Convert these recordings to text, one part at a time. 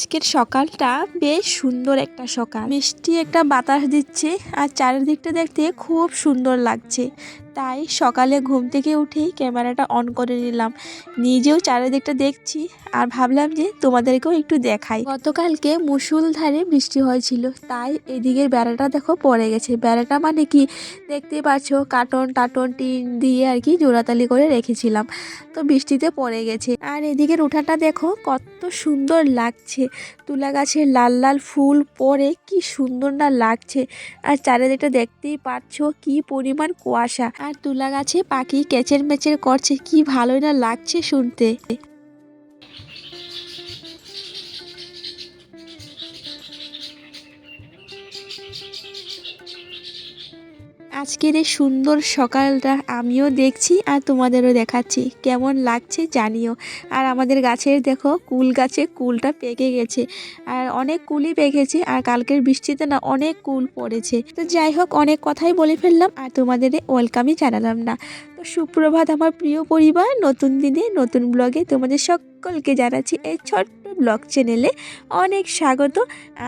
আজকের সকালটা বেশ সুন্দর একটা সকাল। মিষ্টি একটা বাতাস দিচ্ছে আর চারিদিকটা দেখতে খুব সুন্দর লাগছে। তাই সকালে ঘুম থেকে উঠেই ক্যামেরাটা অন করে নিলাম। নিজেও চারিদিকটা দেখছি আর ভাবলাম যে তোমাদেরকেও একটু দেখাই। গতকালকে মুসুলধারে বৃষ্টি হয়েছিল, তাই এদিকের বেড়াটা দেখো পড়ে গেছে। বেড়াটা মানে কি? দেখতে পাচ্ছ, কার্টন টাটন টিন দিয়ে আর কি জোড়াতালি করে রেখেছিলাম। তো বৃষ্টিতে পড়ে গেছে। আর এদিকের উঠানটা দেখো কত সুন্দর লাগছে। তুলা গাছের লাল লাল ফুল পরে কি সুন্দর না লাগছে। আর চারিদিকটা দেখতেই পাচ্ছ কি পরিমাণ কুয়াশা। আর তুলা গাছে পাখি কেচের মেচের করছে, কি ভালোই না লাগছে শুনতে। আজকের এই সুন্দর সকালটা আমিও দেখছি আর তোমাদেরও দেখাচ্ছি। কেমন লাগছে জানিও। আর আমাদের গাছের দেখো, কুল গাছে কুলটা পেকে গেছে। আর অনেক কুলই পেকেছে আর কালকের বৃষ্টিতে না অনেক কুল পড়েছে। তো যাই হোক, অনেক কথাই বলে ফেললাম আর তোমাদের ওয়েলকামই জানালাম না। তো সুপ্রভাত আমার প্রিয় পরিবার, নতুন দিনে নতুন ব্লগে তোমাদের সকলকে জানাচ্ছি এই ছোট্ট ব্লগ চ্যানেলে অনেক স্বাগত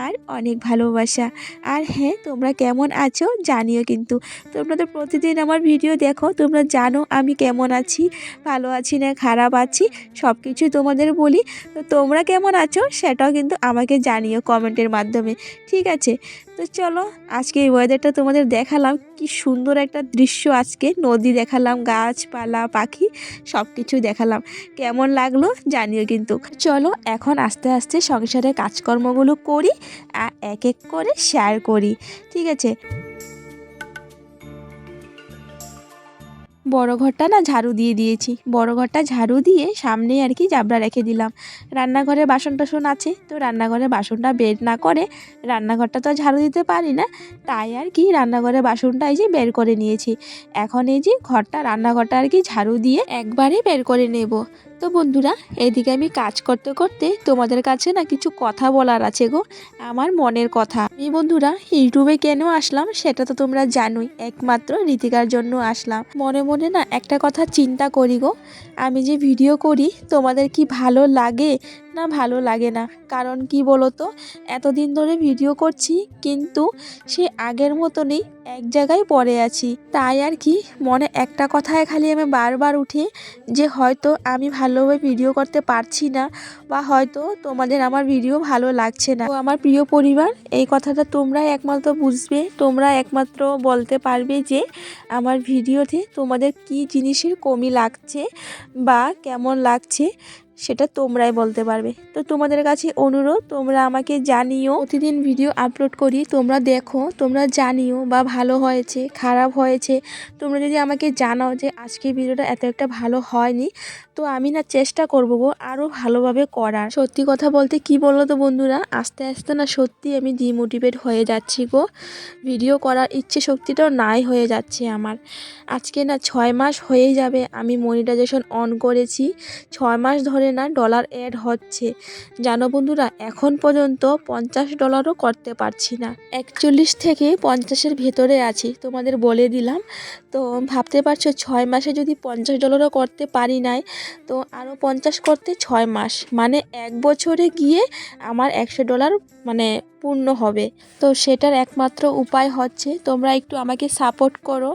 আর অনেক ভালোবাসা। আর হ্যাঁ তোমরা কেমন আছো জানিও কিন্তু। তোমরা তো প্রতিদিন আমার ভিডিও দেখো, তোমরা জানো আমি কেমন আছি, ভালো আছি না খারাপ আছি সব কিছুই তোমাদের বলি। তো তোমরা কেমন আছো সেটাও কিন্তু আমাকে জানিও কমেন্টের মাধ্যমে, ঠিক আছে? তো চলো, আজকে এই ওয়েদারটা তোমাদের দেখালাম, কি সুন্দর একটা দৃশ্য আজকে। নদী দেখালাম, গাছপালা, পাখি সব কিছু দেখালাম। কেমন লাগল জানিও কিন্তু। চলো, এখন আস্তে আস্তে সংসারের কাজকর্মগুলো করি আর এক এক করে শেয়ার করি। ঠিক আছে? বড় ঘরটা না ঝাড়ু দিয়ে দিয়েছি। বড় ঘরটা ঝাড়ু দিয়ে সামনেই আর কি জাবড়া রেখে দিলাম। রান্নাঘরে বাসন টাসন আছে, তো রান্নাঘরে বাসনটা বের না করে রান্নাঘরটা তো ঝাড়ু দিতে পারি না, তাই আর কি রান্নাঘরে বাসনটা এই যে বের করে নিয়েছি। এখন এই যে ঘরটা, রান্নাঘরটা আর কি ঝাড়ু দিয়ে একবারে বের করে নেব। তো বন্ধুরা, এদিকে আমি কাজ করতে করতে তোমাদের কাছে না কিছু কথা বলার আছে গো, আমার মনের কথা। আমি বন্ধুরা, ইউটিউবে কেন আসলাম সেটা তো তোমরা জানোই, একমাত্র রীতিকার জন্য আসলাম। মনে মনে না একটা কথা চিন্তা করি গো। আমি যে ভিডিও করি তোমাদের কি ভালো লাগে? না ভালো লাগে না। কারণ কি বলো তো এতদিন ধরে ভিডিও করছি, কিন্তু সে আগের মতনই এক জায়গায় পড়ে আছি। তাই আর কি, মনে একটা কথায় খালি আমি বারবার উঠে যে হয়তো আমি ভালোভাবে ভিডিও করতে পারছি না, বা হয়তো তোমাদের আমার ভিডিও ভালো লাগছে না। তো আমার প্রিয় পরিবার, এই কথাটা তোমরাই একমাত্র বুঝবে, তোমরা একমাত্র বলতে পারবে যে আমার ভিডিওতে তোমাদের কি জিনিসের কমি লাগছে, বা কেমন লাগছে। সেটা তোমরাই বলতে পারবে। তো তোমাদের কাছে অনুরোধ, তোমরা আমাকে জানিও। প্রতিদিন ভিডিও আপলোড করি, তোমরা দেখো, তোমরা জানিও বা ভালো হয়েছে, খারাপ হয়েছে। তোমরা যদি আমাকে জানাও যে আজকে ভিডিওটা এত একটা ভালো হয়নি, তো আমি না চেষ্টা করব গো আরও ভালোভাবে করার। সত্যি কথা বলতে কি বলো তো বন্ধুরা, আস্তে আস্তে না সত্যি আমি ডিমোটিভেট হয়ে যাচ্ছি গো। ভিডিও করার ইচ্ছে শক্তিটাও নাই হয়ে যাচ্ছে আমার। আজকে না ছয় মাস হয়ে যাবে, আমি মনিটাইজেশন অন করেছি। ছয় মাস ধরে না ডলার অ্যাড হচ্ছে। জানো বন্ধুরা, এখন পর্যন্ত পঞ্চাশ ডলারও করতে পারছি না। একচল্লিশ থেকে পঞ্চাশের ভেতরে আছি, তোমাদের বলে দিলাম। তো ভাবতে পারছ, ছয় মাসে যদি পঞ্চাশ ডলারও করতে পারি নাই, তো আরও পঞ্চাশ করতে ছয় মাস। মানে এক বছরে গিয়ে আমার একশো ডলার মানে পূর্ণ হবে। তো সেটার একমাত্র উপায় হচ্ছে তোমরা একটু আমাকে সাপোর্ট করো,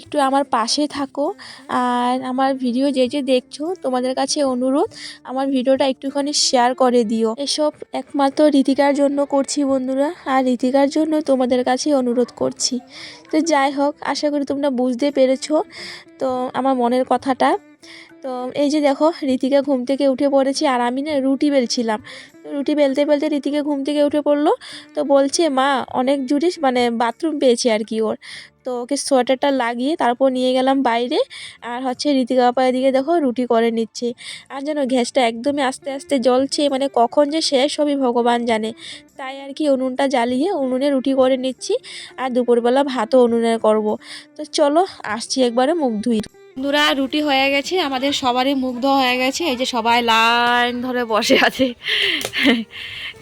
একটু আমার পাশে থাকো। আর আমার ভিডিও যে যে দেখছ, তোমাদের কাছে অনুরোধ, আমার ভিডিওটা একটুখানি শেয়ার করে দিও। এসব একমাত্র রীতিকার জন্য করছি বন্ধুরা, আর রীতিকার জন্য তোমাদের কাছে অনুরোধ করছি। তো যাই হোক, আশা করি তোমরা বুঝতে পেরেছ। তো আমার মনের কথাটা। তো এই যে দেখো, রীতিকা ঘুম থেকে উঠে পড়েছি আর আমি না রুটি বেলছিলাম। তো রুটি বেলতে বেলতে রীতিকা ঘুম থেকে উঠে পড়ল। তো বলছে, মা, অনেক জুড়ে মানে বাথরুম পেয়েছে আর কি ওর। তো ওকে সোয়েটারটা লাগিয়ে তারপর নিয়ে গেলাম বাইরে। আর হচ্ছে রীতিকা বাপা এদিকে দেখো রুটি করে নিচ্ছে। আর যেন গ্যাসটা একদমই আস্তে আস্তে জ্বলছে মানে কখন যে শেষ হবে ভগবান জানে। তাই আর কি উনুনটা জ্বালিয়ে উনুনে রুটি করে নিচ্ছি। আর দুপুরবেলা ভাতও উনুনে করব। তো চলো, আসছি একবারে মুখ ধুই। বন্ধুরা, রুটি হয়ে গেছে, আমাদের সবারই মুগ্ধ হয়ে গেছে, এই যে সবাই লাইন ধরে বসে আছে।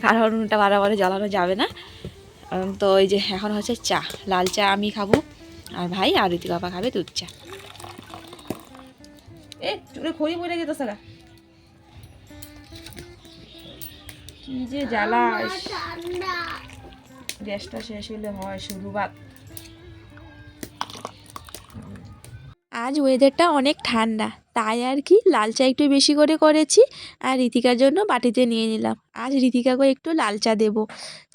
কারণ উনুনটা বারে জ্বালানো যাবে না। তো এই যে এখন হচ্ছে চা, লাল চা আমি খাব, আর ভাই আর রীতি বাবা খাবে দুধ চা। এ, চুলে খড়ি পড়ে না কি যে জ্বালা গ্যাসটা শেষ হলে হয় শুরুবাত আজ ওয়েদারটা অনেক ঠান্ডা, তাই আর কি লাল চা একটু বেশি করে করেছি আর রীতিকার জন্য বাটিতে নিয়ে নিলাম। আজ রীতিকাকে একটু লাল চা দেবো।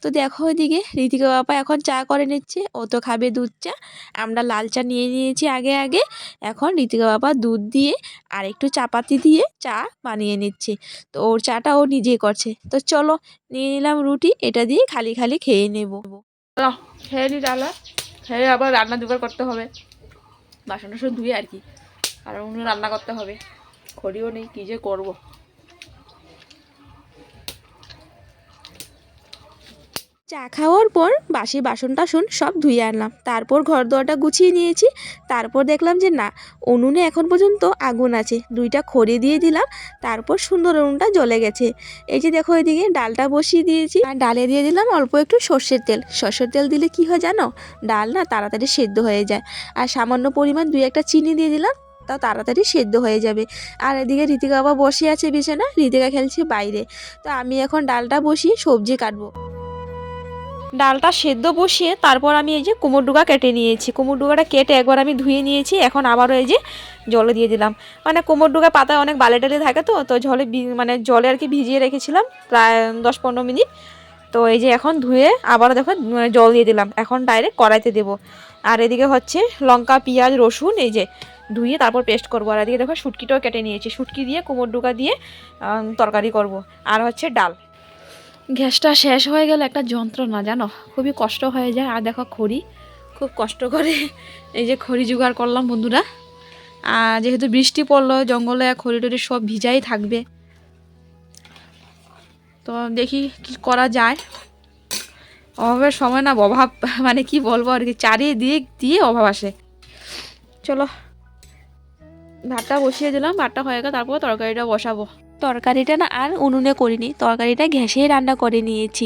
তো দেখো ওইদিকে রীতিকা বাবা এখন চা করে নিচ্ছে, ও তো খাবে দুধ চা। আমরা লাল চা নিয়ে নিয়েছি আগে আগে, এখন রীতিকা বাবা দুধ দিয়ে আর একটু চাপাতি দিয়ে চা বানিয়ে নিচ্ছে। তো ওর চাটা ও নিজেই করছে। তো চলো, নিয়ে নিলাম রুটি, এটা দিয়ে খালি খালি খেয়ে নেব। খেয়ে নি ডালা খেয়ে আবার রান্না দুবার করতে হবে। বাসন টাসন ধুয়ে আর কি। আর অন্য রান্না করতে হবে। খড়িও নেই, কী যে করব? চা খাওয়ার পর বাসি বাসন টাসন সব ধুয়ে আনলাম। তারপর ঘর দোয়াটা গুছিয়ে নিয়েছি। তারপর দেখলাম যে না, উনুনে এখন পর্যন্ত আগুন আছে। দুইটা খড়ি দিয়ে দিলাম। তারপর সুন্দর উনুনটা জ্বলে গেছে। এই যে দেখো এদিকে ডালটা বসিয়ে দিয়েছি। আর ডালে দিয়ে দিলাম অল্প একটু সর্ষের তেল। সর্ষের তেল দিলে কি হয় জানো? ডাল না তাড়াতাড়ি সেদ্ধ হয়ে যায়। আর সামান্য পরিমাণ দুই একটা চিনি দিয়ে দিলাম, তাও তাড়াতাড়ি সেদ্ধ হয়ে যাবে। আর এদিকে ঋতিকা বাবা বসে আছে বিছানা ঋতিকা খেলছে বাইরে। তো আমি এখন ডালটা বসিয়ে সবজি কাটবো। ডালটা সেদ্ধ বসিয়ে তারপর আমি এই যে কুমোর ডুগা কেটে নিয়েছি। কুমোর ডুগাটা কেটে একবার আমি ধুয়ে নিয়েছি, এখন আবারও এই যে জলে দিয়ে দিলাম। মানে কুমোর ডুগা পাতায় অনেক বালে টালে থাকে তো তো জলে মানে জলে আর কি ভিজিয়ে রেখেছিলাম প্রায় দশ পনেরো মিনিট। তো এই যে এখন ধুয়ে আবারও দেখো মানে জল দিয়ে দিলাম। এখন ডাইরেক্ট কড়াইতে দেবো। আর এদিকে হচ্ছে লঙ্কা, পেঁয়াজ, রসুন এই যে ধুয়ে তারপর পেস্ট করব। আর এদিকে দেখো, শুটকিটাও কেটে নিয়েছি। শুটকি দিয়ে, কুমোর ডুগা দিয়ে তরকারি করব। আর হচ্ছে ডাল। গ্যাসটা শেষ হয়ে গেলে একটা যন্ত্রণা, জানো? খুবই কষ্ট হয়ে যায়। আর দেখো খড়ি, খুব কষ্ট করে এই যে খড়ি জোগাড় করলাম বন্ধুরা। আর যেহেতু বৃষ্টি পড়ল, জঙ্গলে খড়ি টড়ি সব ভিজাই থাকবে। তো দেখি কি করা যায়। অভাবের সময় না অভাব মানে কি বলব আর কি, চারিদিক দিয়ে অভাব আসে। চলো, ভাতটা বসিয়ে দিলাম। ভাতটা হয়ে গেলে তারপর তরকারিটা বসাবো। তরকারিটা না আর উনুনে করিনি, তরকারিটা গ্যাসেই রান্না করে নিয়েছি।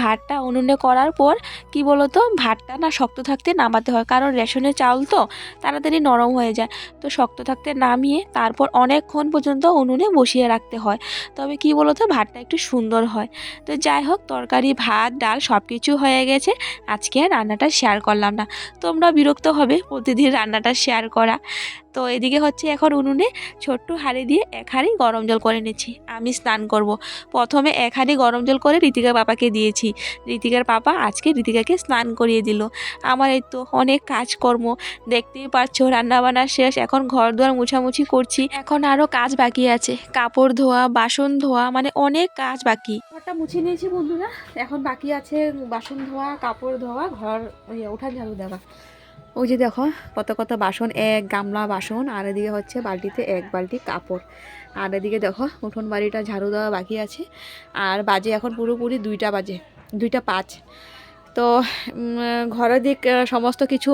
ভাতটা উনুনে করার পর কি বলতো, ভাতটা না শক্ত থাকতে নামাতে হয়, কারণ রেশনের চাউল তো তাড়াতাড়ি নরম হয়ে যায়। তো শক্ত থাকতে নামিয়ে তারপর অনেকক্ষণ পর্যন্ত উনুনে বসিয়ে রাখতে হয়। তবে কি বলতো, ভাতটা একটু সুন্দর হয়। তো যাই হোক, তরকারি, ভাত, ডাল সব কিছু হয়ে গেছে। আজকে রান্নাটা শেয়ার করলাম না। তোমরা বিরক্ত হবে প্রতিদিন রান্নাটা শেয়ার করা। তো এদিকে হচ্ছে এখন উনুনে ছোট্ট হাঁড়ি দিয়ে এক হাঁড়ি গরম জল করে নিচ্ছি। আমি স্নান করব। প্রথমে এক হাঁড়ি গরম জল করে ঋতিকার পাপাকে দিয়েছি। ঋতিকার পাপা আজকে ঋতিকাকে স্নান করিয়ে দিল। আমার এই তো অনেক কাজকর্ম। দেখতেই পাচ্ছ, রান্নাবান্না শেষ। এখন ঘর দুয়ার মুছামুছি করছি। এখন আরও কাজ বাকি আছে। কাপড় ধোয়া, বাসন ধোয়া মানে অনেক কাজ বাকি। ঘরটা মুছে নিয়েছি বন্ধুরা। এখন বাকি আছে বাসন ধোয়া, কাপড় ধোয়া, ঘর ওই উঠান ঝাড়ু দেওয়া। ওই যে দেখো কত কত বাসন এক গামলা বাসন আর এদিকে হচ্ছে বালতিতে এক বালতি কাপড়। আর এদিকে দেখো উঠোন বাড়িটা ঝাড়ু দেওয়া বাকি আছে। আর বাজে এখন পুরোপুরি দুইটা বাজে দুইটা পাঁচ। তো ঘরের দিক সমস্ত কিছু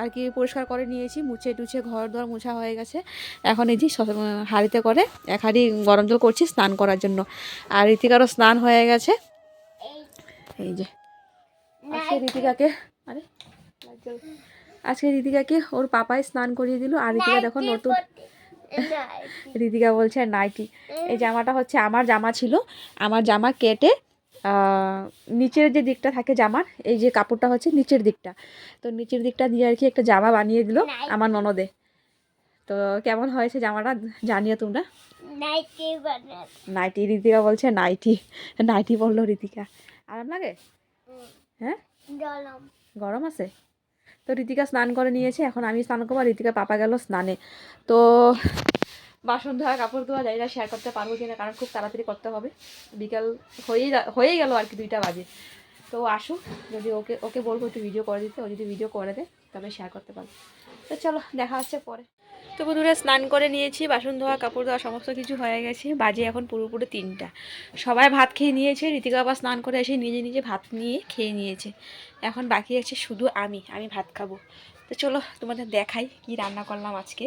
আর কি পরিষ্কার করে নিয়েছি। মুছে টুছে ঘর দর মোছা হয়ে গেছে। এখন এই যে হাঁড়িতে করে এক হাঁড়ি গরম জল করছি স্নান করার জন্য। আর ঋতিকারও স্নান হয়ে গেছে। এই যে ঋতিকাকে আরে আজকে ঋতিকাকে ওর পাপায় স্নান করিয়ে দিল। আর ঋতিকা দেখো নতুন ঋতিকা বলছে নাইটি। এই জামাটা হচ্ছে আমার জামা ছিল। আমার জামা কেটে নিচের যে দিকটা থাকে জামার এই যে কাপড়টা হচ্ছে নিচের দিকটা। তো নিচের দিকটা দিয়ে আর কি একটা জামা বানিয়ে দিল আমার ননদে। তো কেমন হয়েছে জামাটা জানিও তোমরা? নাইটি ঋতিকা বলছে নাইটি। নাইটি বলল ঋতিকা আরাম লাগে? হ্যাঁ? গরম আছে? তো ঋতিকা স্নান করে নিয়েছে, এখন আমি স্নান করব, আর ঋতিকা পাপা গেল স্নানে। তো বাসন ধোয়া, কাপড় ধোয়া যাই না শেয়ার করতে পারব কিনা, কারণ খুব তাড়াতাড়ি করতে হবে। বিকাল হয়েই হয়েই গেল আর কি দুইটা বাজে। তো আসুক, যদি ওকে ওকে বলব একটু ভিডিও করে দিতে, ও যদি ভিডিও করে দেয় তবে শেয়ার করতে পারব। তো চলো, দেখা হচ্ছে পরে। তো বন্ধুরা স্নান করে নিয়েছি, বাসন ধোয়া, কাপড় ধোয়া, সমস্ত কিছু হয়ে গেছে। বাজে এখন পুরোপুরি তিনটা। সবাই ভাত খেয়ে নিয়েছে ঋতিকা আবার স্নান করে এসে নিজে নিজে ভাত নিয়ে খেয়ে নিয়েছে। এখন বাকি আছে শুধু আমি আমি ভাত খাব। তো চলো তোমাদের দেখাই কি রান্না করলাম আজকে।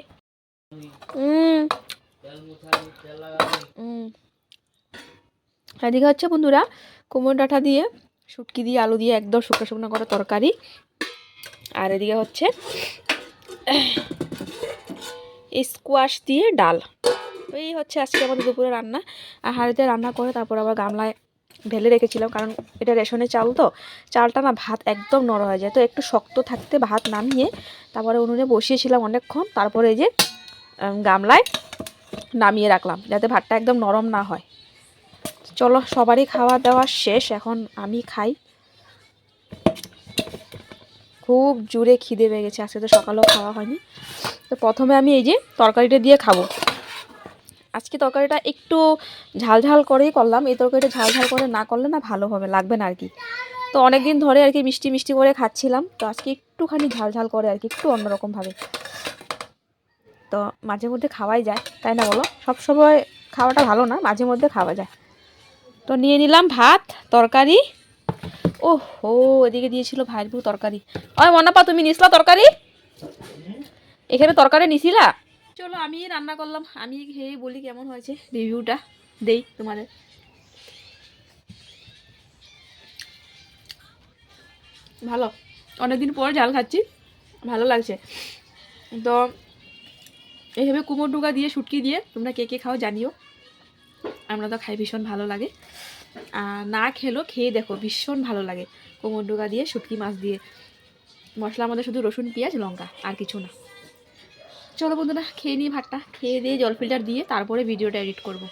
এদিকে হচ্ছে বন্ধুরা কোমর ডাঁটা দিয়ে, শুটকি দিয়ে, আলু দিয়ে একদম শুকনো শুকনো করে তরকারি। আর এদিকে হচ্ছে স্কোয়াশ দিয়ে ডাল। এই হচ্ছে আজকে আমাদের দুপুরে রান্না। আর হাঁড়িতে রান্না করে তারপর আবার গামলায় ঢেলে রেখেছিলাম, কারণ এটা রেশনের চাল তো। চালটা না ভাত একদম নরম হয়ে যায়। তো একটু শক্ত থাকতে ভাত নামিয়ে তারপরে উনুনে বসিয়েছিলাম অনেকক্ষণ। তারপরে এই যে গামলায় নামিয়ে রাখলাম, যাতে ভাতটা একদম নরম না হয়। চলো, সবারই খাওয়া দাওয়া শেষ। এখন আমি খাই। খুব জোরে খিদে পেয়ে গেছে আজকে তো সকালেও খাওয়া হয়নি। তো প্রথমে আমি এই যে তরকারিটা দিয়ে খাব। আজকে তরকারিটা একটু ঝাল ঝাল করেই করলাম, এই তরকারিটা ঝাল ঝাল করে না করলে না ভালো হবে, লাগবে না আর কি। তো অনেক দিন ধরে আর কি মিষ্টি মিষ্টি করে খাচ্ছিলাম, তো আজকে একটুখানি ঝাল ঝাল করে আর কি, একটু অন্যরকমভাবে। তো মাঝে মধ্যে খাওয়াই যায়, তাই না বলো? সব সময় খাওয়াটা ভালো না, মাঝে মধ্যে খাওয়া যায়। তো নিয়ে নিলাম ভাত, তরকারি ও হো এদিকে দিয়েছিল ভাইয়ের বউ তরকারি। ওই মনাপা, তুমি নিসলা তরকারি? এখানে তরকারি নিছিলা চলো আমি রান্না করলাম। আমি খেয়ে বলি কেমন হয়েছে রিভিউটা। দেই তোমাদের। ভালো। অনেকদিন পর ঝাল খাচ্ছি। ভালো লাগছে। তো এইভাবে কুমোর ডুগা দিয়ে, শুটকি দিয়ে তোমরা কে কে খাও জানিও। আমরা তো খাই ভীষণ ভালো লাগে। না খেলো, খেয়ে দেখো, ভীষণ ভালো লাগে। কোমর ডোকা দিয়ে, শুটকি মাছ দিয়ে। মশলা মধ্যে শুধু রসুন, পেঁয়াজ, লঙ্কা, আর কিছু না। চলো বন্ধুরা, খেয়ে নিই ভাতটা। খেয়ে দিয়ে জল ফিল্টার দিয়ে তারপরে ভিডিওটা এডিট করব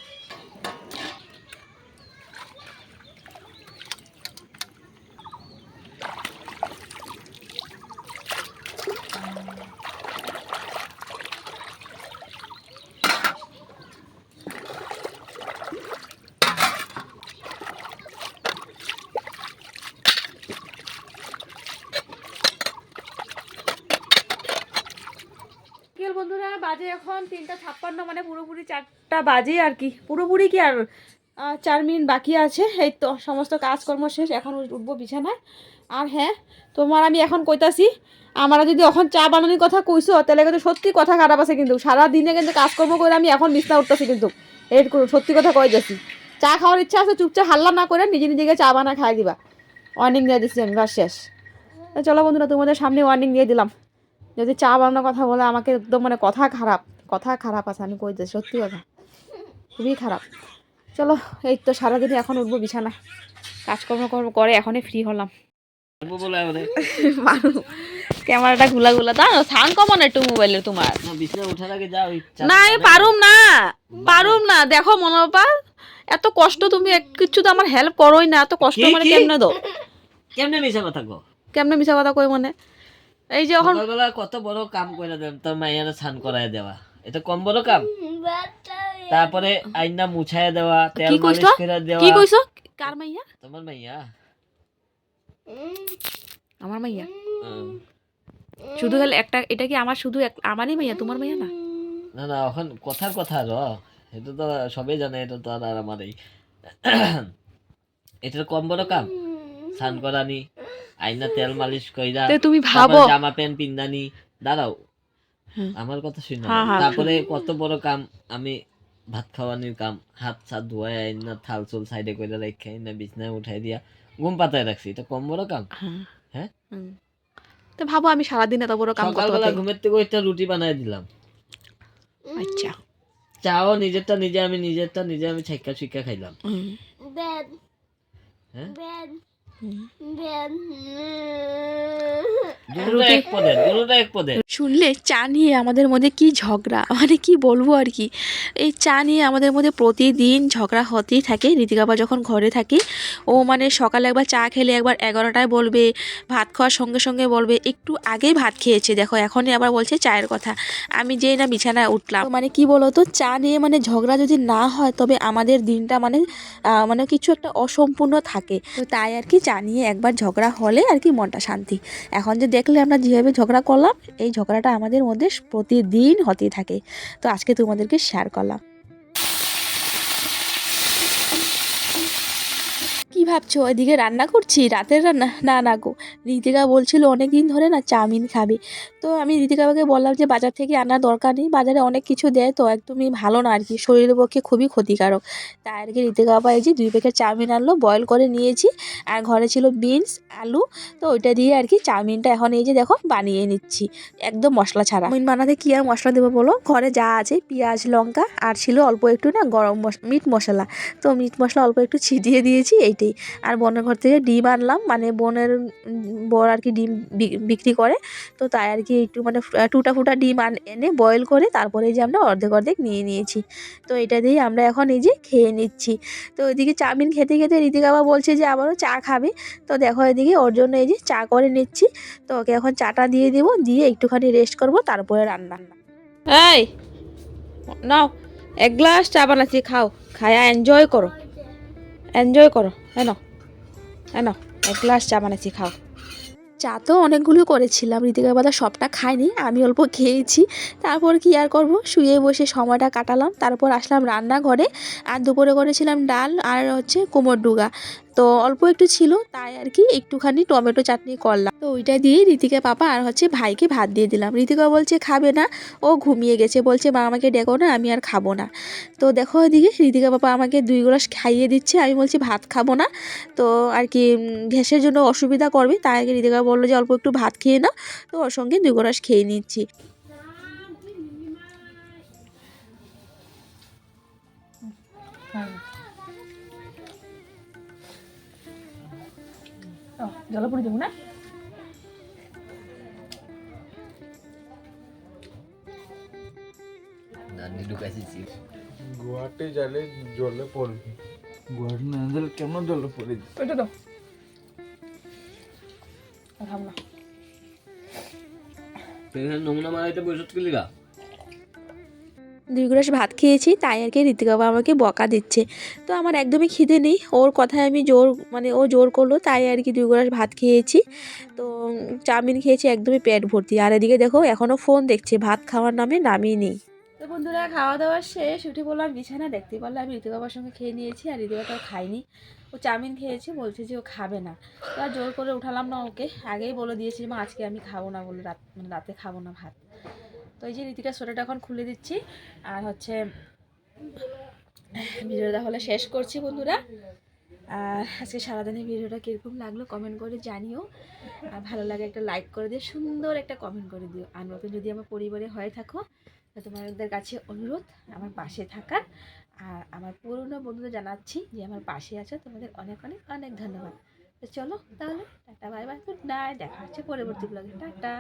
বিকেল বন্ধুরা বাজে এখন তিনটা ছাপ্পান্ন মানে পুরোপুরি চারটা বাজে আর কি। পুরোপুরি কি আর চার মিনিট বাকি আছে। এই তো, সমস্ত কাজকর্ম শেষ, এখন উঠ- উঠবো বিছানায়। আর হ্যাঁ তোমার আমি এখন কইতাছি, আমরা যদি এখন চা বানানোর কথা কইছো, তাহলে কিন্তু সত্যি কথা খারাপ আছে কিন্তু। সারা দিনে কিন্তু কাজকর্ম করে আমি এখন বিছনা উঠতেছি কিন্তু। এর সত্যি কথা কই যাচ্ছি। চা খাওয়ার ইচ্ছা আছে, চুপচাপ হাল্লা না করে নিজে নিজেকে চা বানা খাই দিবা। ওয়ার্নিং দিয়ে দিচ্ছি আমি, বাস শেষ। চলো বন্ধুরা, তোমাদের সামনে ওয়ার্নিং দিয়ে দিলাম। যদি চা বানানোর কথা বলে, আমাকে একদম মানে কথা খারাপ। কথা খারাপ আছে আমি কই দিচ্ছি সত্যি কথা। খুবই খারাপ। চলো এই তো সারাদিন এখন উঠবো বিছানা কাজকর্ম কর্ম করে এখনই ফ্রি হলাম। পারব বলে আমাদের মারু ক্যামেরাটা গুলা গুলা তা সাউন্ড কমন একটু মোবাইলে তোমার। না না আমি পারুম না পারুম না। দেখো মনোপা এত কষ্ট তুমি তো আমার হেল্প করোই না। এত কষ্ট মানে? কেমনে দো কেমনে মিশা কথা কেমনে মিছা কথা কই মানে? এই যে এখন কত বড় কাম করে দেন তোর মাইয়ারা স্নান করায় দেওয়া। এটা কম বড় কাম। তারপরে আইনা মুছায় দেওয়া তেল মালিশ করে দেওয়া। কি কইছো? কার মাইয়া? তোমার মাইয়া? আমার মাইয়া? শুধু খালি একটা এটা কি আমার শুধু আমারই মাইয়া তোমার মাইয়া না? না না এখন কথার কথা র। এটা তো সবাই জানে এটা তো আর আমারই। এটা কম বড় কাম। স্নান করানি আইনা তেল মালিশ কইরা তুমি ভাবো। জামা প্যান্ট পিন্দানি দাঁড়াও। আমার কথা শুনে। হ্যাঁ, হ্যাঁ, তারপরে কত বড় কাম আমি ভাত খাওয়ানির কাম হাত সাত ধোয়া আইনা থাল চুল সাইডে করে রেখে আইনা বিছনায় উঠাই দিয়া ঘুম পাতায় রাখছি। এটা কম বড় কাম? হ্যাঁ। হ্যাঁ? তো ভাবো আমি সারাদিন এত বড় কাম করতে সকালবেলা ঘুমের থেকে একটা রুটি বানাই দিলাম। আচ্ছা। চাও নিজেরটা নিজে আমি নিজেরটা নিজে আমি ছাইকা ছুইকা খাইলাম। হ্যাঁ? পদে শুনলে চা নিয়ে আমাদের মধ্যে কি ঝগড়া? মানে কি বলব আর কি? এই চা নিয়ে আমাদের মধ্যে প্রতিদিন ঝগড়া হতেই থাকে। ঋতিকাবা যখন ঘরে থাকি ও মানে সকালে একবার চা খেলে একবার এগারোটায় বলবে ভাত খাওয়ার সঙ্গে সঙ্গে বলবে একটু আগেই ভাত খেয়েছে। দেখো এখনই আবার বলছে চায়ের কথা। আমি যেই না বিছানায় উঠলাম। মানে কি বলতো চা নিয়ে মানে ঝগড়া যদি না হয় তবে আমাদের দিনটা মানে মানে কিছু একটা অসম্পূর্ণ থাকে। তো তাই আর কি চা নিয়ে একবার ঝগড়া হলে আর কি মনটা শান্তি। এখন যে দেখলে আমরা যেভাবে ঝগড়া করলাম, এই ঝগড়াটা আমাদের মধ্যে প্রতিদিন হতেই থাকে। তো আজকে তোমাদেরকে শেয়ার করলাম কি কি ভাবছ? এদিকে রান্না করছি? রাতের রান্না? না না গো। ঋতিকা বলছিল অনেক দিন ধরে না চাউমিন খাবে। তো আমি ঋতিকাকে বললাম যে বাজার থেকে আনার দরকার নেই, বাজারে অনেক কিছু দেয় তো একদমই ভালো না আর কি। শরীরের পক্ষে খুবই ক্ষতিকারক। তাই আর কি ঋতিকা বাবা এই যে দুই প্যাকেট চাউমিন আনলো বয়েল করে নিয়েছি। আর ঘরে ছিল বিনস আলু। তো ওইটা দিয়ে আর কি চাউমিনটা এখন এই যে দেখো বানিয়ে নিচ্ছি। একদম মশলা ছাড়া। চাউমিন বানাতে কী আর মশলা দেবো বলো? ঘরে যা আছে, পেঁয়াজ, লঙ্কা, আর ছিল অল্প একটু না গরম মশ- মিট মশলা। তো মিট মশলা অল্প একটু ছিটিয়ে দিয়েছি, এইটাই। আর বোনের ঘর থেকে ডিম আনলাম মানে বোনের বর আর কি ডিম বিক্রি করে। তো তাই আর কি একটু মানে টুটা ফুটা ডিম আন, এনে বয়েল করে তারপরে যে আমরা অর্ধেক অর্ধেক নিয়ে নিয়েছি। তো এটা দিয়েই আমরা এখন এই যে খেয়ে নিচ্ছি। তো ওইদিকে চাউমিন খেতে খেতে ঋতিকা বাবা বলছে যে, আবারও চা খাবে। তো দেখো এদিকে ওর জন্য এই যে চা করে নিচ্ছি। তো ওকে এখন চাটা দিয়ে দেবো, দিয়ে একটুখানি রেস্ট করব, তারপরে রান্না। এই, নাও, এক গ্লাস চা বানাচ্ছি, খাও। খায়া এনজয় করো। এনজয় করো। হ্যাঁ হ্যাঁ এক গ্লাস চা বানাচ্ছি, খাও। চা তো অনেকগুলো করেছিলাম, ঋতিকা বাদা সবটা খাইনি আমি অল্প খেয়েছি। তারপর কি আর করব? শুয়ে বসে সময়টা কাটালাম, তারপর আসলাম রান্নাঘরে, আর দুপুরে করেছিলাম ডাল আর হচ্ছে কোমর ডুগা। তো অল্প একটু ছিল, তাই আর কি একটুখানি টমেটো চাটনি করলাম। তো ওইটা দিয়ে ঋতিকা পাপা আর হচ্ছে ভাইকে ভাত দিয়ে দিলাম। ঋতিকা বলছে, খাবে না, ও ঘুমিয়ে গেছে। বলছে, মা আমাকে ডেকো না, আমি আর খাব না। তো দেখো এদিকে ঋতিকা পাপা আমাকে দুই গ্লাস খাইয়ে দিচ্ছে। আমি বলছি, ভাত খাব না। তো আর কি গ্যাসের জন্য অসুবিধা করবে, তাই আগে ঋতিকা বলল যে, অল্প একটু ভাত খেয়ে নাও। তো ওর সঙ্গে দুই গ্লাস খেয়ে নিচ্ছি। জলপুরি দেবো না? গুয়াহাটি গেলে জলে পড়বি। গুয়াহাটি না গেলে কেমন জলে পড়ে যাবে? ওইটা না। নমুনা মারাইতে বসত করলি গা? দুই গ্লাস ভাত খেয়েছি, তাই আর কি ঋতিকা বাবা আমাকে বকা দিচ্ছে। তো আমার একদমই খিদে নেই, ওর কথায় আমি জোর মানে ও জোর করল, তাই আর কি দুই গ্লাস ভাত খেয়েছি। তো চাউমিন খেয়েছি, একদমই পেট ভর্তি। আর এদিকে দেখো এখনও ফোন দেখছে, ভাত খাওয়ার নামে নামই নেই। তো বন্ধুরা খাওয়া দাওয়া শেষ, উঠে বললাম বিছানা দেখতে পারলে আমি ঋতিকা বাবার সঙ্গে খেয়ে নিয়েছি, আর ঋতিকা তো খাইনি ও চাউমিন খেয়েছে, বলছে যে ও খাবে না। তো আর জোর করে উঠালাম না ওকে, আগেই বলে দিয়েছি মা, আজকে আমি খাব না। বলে রাত মানে রাতে খাব না ভাত। তো এই যে ঋতিকা সোয়েটারটা এখন খুলে দিচ্ছি। আর হচ্ছে, ভিডিওটা তাহলে শেষ করছি বন্ধুরা। আর আজকে সারাদিনের ভিডিওটা কীরকম লাগল কমেন্ট করে জানিও। আর ভালো লাগে একটা লাইক করে দিও, সুন্দর একটা কমেন্ট করে দিও। আর নতুন যদি আমার পরিবারে হয়ে থাকো তোমাদের কাছে অনুরোধ, আমার পাশে থাকার। আর আমার পুরনো বন্ধুদের জানাচ্ছি যে আমার পাশে আছে, তোমাদের অনেক অনেক অনেক ধন্যবাদ। তো চলো তাহলে, tata bye bye good night দেখা হচ্ছে পরবর্তী ব্লগে টাটা।